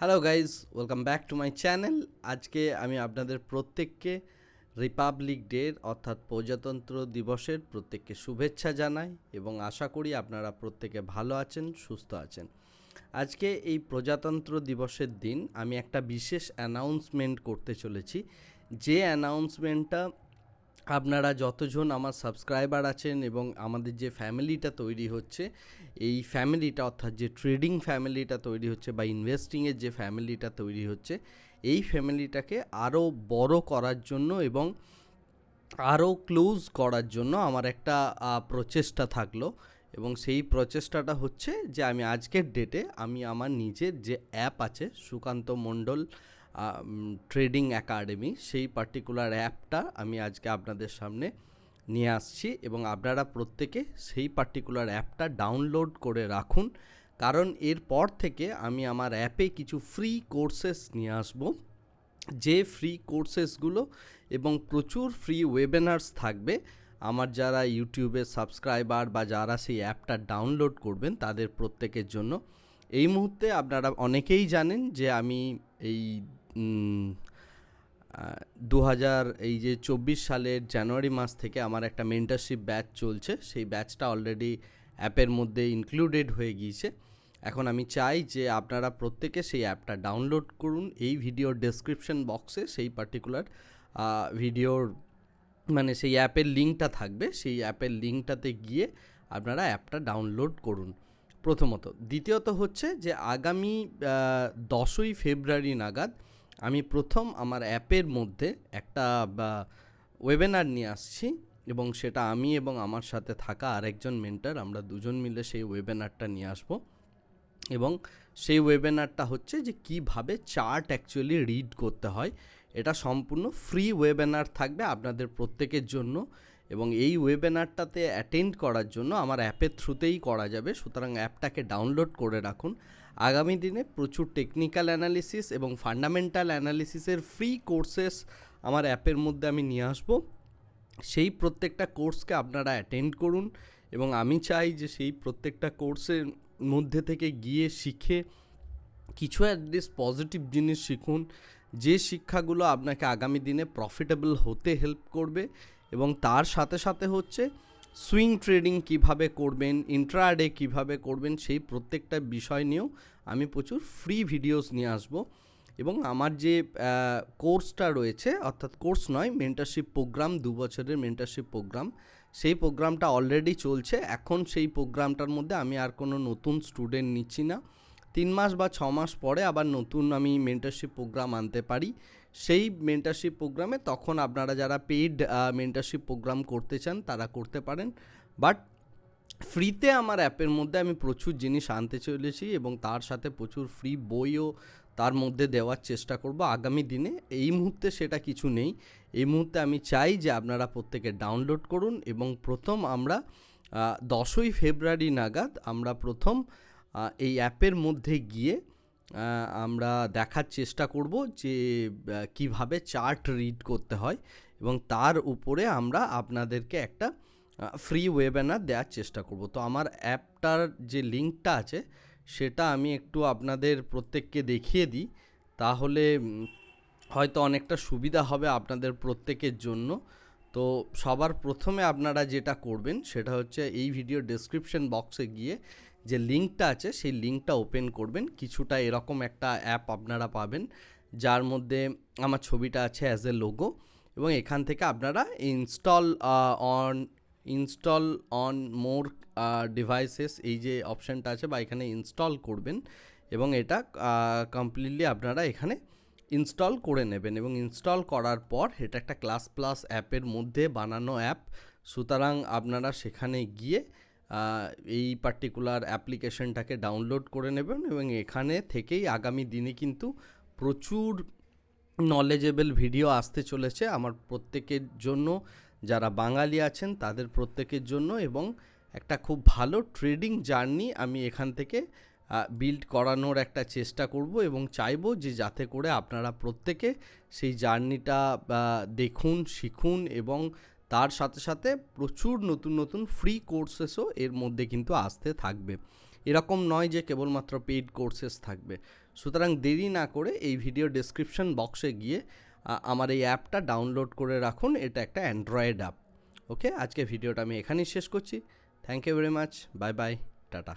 Hello guys welcome back to my channel আজকে আমি আপনাদের প্রত্যেককে রিপাবলিক ডের অর্থাৎ প্রজাতন্ত্র দিবসের প্রত্যেককে শুভেচ্ছা জানাই এবং আশা করি আপনারা প্রত্যেকে ভালো আছেন, সুস্থ আছেন। আজকে এই প্রজাতন্ত্র দিবসের দিন আমি একটা বিশেষ অ্যানাউন্সমেন্ট করতে চলেছি। যে অ্যানাউন্সমেন্টটা আপনারা যতজন আমার সাবস্ক্রাইবার আছেন এবং আমাদের যে ফ্যামিলিটা তৈরি হচ্ছে, এই ফ্যামিলিটা অর্থাৎ যে ট্রেডিং ফ্যামিলিটা তৈরি হচ্ছে বা ইনভেস্টিংয়ের যে ফ্যামিলিটা তৈরি হচ্ছে, এই ফ্যামিলিটাকে আরও বড় করার জন্য এবং আরও ক্লোজ করার জন্য আমার একটা প্রচেষ্টা থাকল। এবং সেই প্রচেষ্টাটা হচ্ছে যে আমি আজকের ডেটে আমি আমার নিজের যে অ্যাপ আছে সুকান্ত মণ্ডল ট্রেডিং একাডেমি সেই পার্টিকুলার অ্যাপটা আমি আজকে আপনাদের সামনে নিয়ে আসছি এবং আপনারা প্রত্যেকে সেই পার্টিকুলার অ্যাপটা ডাউনলোড করে রাখুন। কারণ এরপর থেকে আমি আমার অ্যাপে কিছু ফ্রি কোর্সেস নিয়ে আসব। যে ফ্রি কোর্সেসগুলো এবং প্রচুর ফ্রি ওয়েবিনার্স থাকবে। আমার যারা ইউটিউবে সাবস্ক্রাইবার বা যারা সেই অ্যাপটা ডাউনলোড করবেন তাদের প্রত্যেকের জন্য। এই মুহূর্তে আপনারা অনেকেই জানেন যে আমি এই দু হাজার এই যে চব্বিশ সালের জানুয়ারি মাস থেকে আমার একটা মেন্টারশিপ ব্যাচ চলছে। সেই ব্যাচটা অলরেডি অ্যাপের মধ্যে ইনক্লুডেড হয়ে গিয়েছে। এখন আমি চাই যে আপনারা প্রত্যেকে সেই অ্যাপটা ডাউনলোড করুন। এই ভিডিওর ডেসক্রিপশন বক্সে সেই পার্টিকুলার ভিডিওর মানে সেই অ্যাপের লিঙ্কটা থাকবে। সেই অ্যাপের লিঙ্কটাতে গিয়ে আপনারা অ্যাপটা ডাউনলোড করুন প্রথমত। দ্বিতীয়ত হচ্ছে যে আগামী দশই ফেব্রুয়ারি নাগাদ আমি প্রথম আমার অ্যাপের মধ্যে একটা ওয়েবিনার নিয়ে আসছি এবং সেটা আমি এবং আমার সাথে থাকা আরেকজন মেন্টার আমরা দুজন মিলে সেই ওয়েবিনারটা নিয়ে আসব। এবং সেই ওয়েবিনারটা হচ্ছে যে কীভাবে চার্ট অ্যাকচুয়ালি রিড করতে হয়। এটা সম্পূর্ণ ফ্রি ওয়েবিনার থাকবে আপনাদের প্রত্যেকের জন্য এবং এই ওয়েবিনারটাতে অ্যাটেন্ড করার জন্য আমার অ্যাপের থ্রুতেই করা যাবে। সুতরাং অ্যাপটাকে ডাউনলোড করে রাখুন। আগামী দিনে প্রচুর টেকনিক্যাল অ্যানালিসিস এবং ফান্ডামেন্টাল অ্যানালিসিসের ফ্রি কোর্সেস আমার অ্যাপের মধ্যে আমি নিয়ে আসব। সেই প্রত্যেকটা কোর্সকে আপনারা অ্যাটেন্ড করুন এবং আমি চাই যে সেই প্রত্যেকটা কোর্সের মধ্যে থেকে গিয়ে শিখে কিছু অ্যাটলিস্ট পজিটিভ জিনিস শিখুন। যে শিক্ষাগুলো আপনাকে আগামী দিনে প্রফিটেবল হতে হেল্প করবে এবং তার সাথে সাথে হচ্ছে সুইং ট্রেডিং কীভাবে করবেন ইন্ট্রাডে কীভাবে করবেন, সেই প্রত্যেকটা বিষয় নিয়েও আমি প্রচুর ফ্রি ভিডিওস নিয়ে আসব। এবং আমার যে কোর্সটা রয়েছে, অর্থাৎ কোর্স নয় মেন্টারশিপ প্রোগ্রাম দু বছরের মেন্টারশিপ প্রোগ্রাম সেই প্রোগ্রামটা অলরেডি চলছে। এখন সেই প্রোগ্রামটার মধ্যে আমি আর কোনো নতুন স্টুডেন্ট নিচ্ছি না। তিন মাস বা ছ মাস পরে আবার নতুন আমি মেন্টারশিপ প্রোগ্রাম আনতে পারি। সেই মেন্টারশিপ প্রোগ্রামে তখন আপনারা যারা পেইড মেন্টারশিপ প্রোগ্রাম করতে চান, তারা করতে পারেন। বাট ফ্রিতে আমার অ্যাপের মধ্যে আমি প্রচুর জিনিস আনতে চলেছি এবং তার সাথে প্রচুর ফ্রি বইও তার মধ্যে দেওয়ার চেষ্টা করব। আগামী দিনে এই মুহূর্তে সেটা কিছু নেই। এই মুহূর্তে আমি চাই যে আপনারা প্রত্যেকে ডাউনলোড করুন এবং প্রথম আমরা দশই ফেব্রুয়ারি নাগাদ আমরা প্রথম এই অ্যাপের মধ্যে গিয়ে আমরা দেখার চেষ্টা করব যে কীভাবে চার্ট রিড করতে হয় এবং তার উপরে আমরা আপনাদেরকে একটা ফ্রি ওয়েবিনার দেওয়ার চেষ্টা করব। তো আমার অ্যাপটার যে লিঙ্কটা আছে, সেটা আমি একটু আপনাদের প্রত্যেককে দেখিয়ে দিই। তাহলে হয়তো অনেকটা সুবিধা হবে আপনাদের প্রত্যেকের জন্য। তো সবার প্রথমে আপনারা যেটা করবেন, সেটা হচ্ছে এই ভিডিও ডেসক্রিপশন বক্সে গিয়ে যে লিঙ্কটা আছে, সেই লিঙ্কটা ওপেন করবেন। কিছুটা এরকম একটা অ্যাপ আপনারা পাবেন, যার মধ্যে আমার ছবিটা আছে অ্যাজ এ লোগো এবং এখান থেকে আপনারা install on install on more devices এই যে অপশানটা আছে বা এখানে ইনস্টল করবেন এবং এটা কমপ্লিটলি আপনারা এখানে ইনস্টল করে নেবেন এবং ইনস্টল করার পর এটা একটা ক্লাস প্লাস অ্যাপের মধ্যে বানানো অ্যাপ সুতরাং আপনারা সেখানে গিয়ে এই পার্টিকুলার অ্যাপ্লিকেশনটাকে ডাউনলোড করে নেবেন এবং এখানে থেকেই আগামী দিনে কিন্তু প্রচুর নলেজেবল ভিডিও আসতে চলেছে আমার প্রত্যেকের জন্য। যারা বাঙালি আছেন, তাদের প্রত্যেকের জন্য এবং একটা খুব ভালো ট্রেডিং জার্নি আমি এখান থেকে বিল্ড করানোর একটা চেষ্টা করব এবং চাইব যে যাতে করে আপনারা প্রত্যেকে সেই জার্নিটা দেখুন, শিখুন এবং তার সাথে সাথে প্রচুর নতুন নতুন ফ্রি কোর্সেসও এর মধ্যে কিন্তু আসতে থাকবে। এরকম নয় যে কেবলমাত্র পেইড কোর্সেস থাকবে। সুতরাং দেরি না করে এই ভিডিও ডেসক্রিপশন বক্সে গিয়ে আমার এই অ্যাপটা ডাউনলোড করে রাখুন। এটা একটা অ্যান্ড্রয়েড অ্যাপ ওকে আজকে ভিডিওটা আমি এখানেই শেষ করছি। Thank you very much bye bye tata.